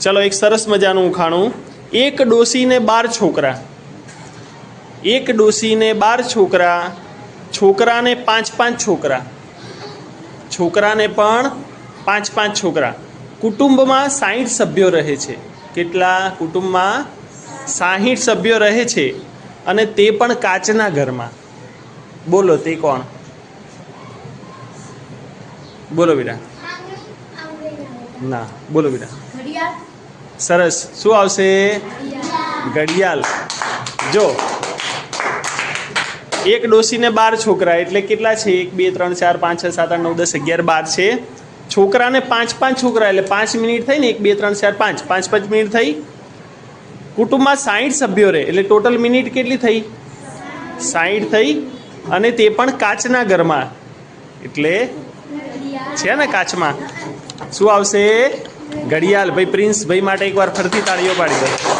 ચલો એક સરસ મજાનું ઉખાણું. એક ડોસીને બાર છોકરા. એક ડોસીને બાર છોકરા છોકરાને પાંચ પાંચ છોકરા. છોકરાને પણ પાંચ પાંચ છોકરા. કુટુંબમાં સાહીઠ સભ્યો રહે છે. કેટલા? કુટુંબમાં સાહીઠ સભ્યો રહે છે અને તે પણ કાચના ઘરમાં. બોલો તે કોણ? બોલો બેટા ના બોલો બેટા ઘડિયાળ સરસ. શું આવશે? ઘડિયાળ. જો. એક ડોસીને બાર છોકરા, એટલે કેટલા છે? એક, બે, ત્રણ, ચાર, પાંચ, છ, સાત, આઠ, નવ, દસ, અગિયાર, બાર છે. છોકરાને પાંચ પાંચ છોકરા, એટલે પાંચ મિનિટ થઈ ને એક, બે, ત્રણ, ચાર, પાંચ. પાંચ પાંચ મિનિટ થઈ. કુટુંબમાં સાહીઠ સભ્યો રહે, એટલે ટોટલ મિનિટ કેટલી થઈ? સાહીઠ થઈ. અને તે પણ કાચના ઘરમાં. એટલે છે ને કાચમાં. શું આવશે? ઘડિયાળ. ભાઈ પ્રિન્સ ભાઈ માટે એકવાર ફરતી તાળીઓ પાડી દો.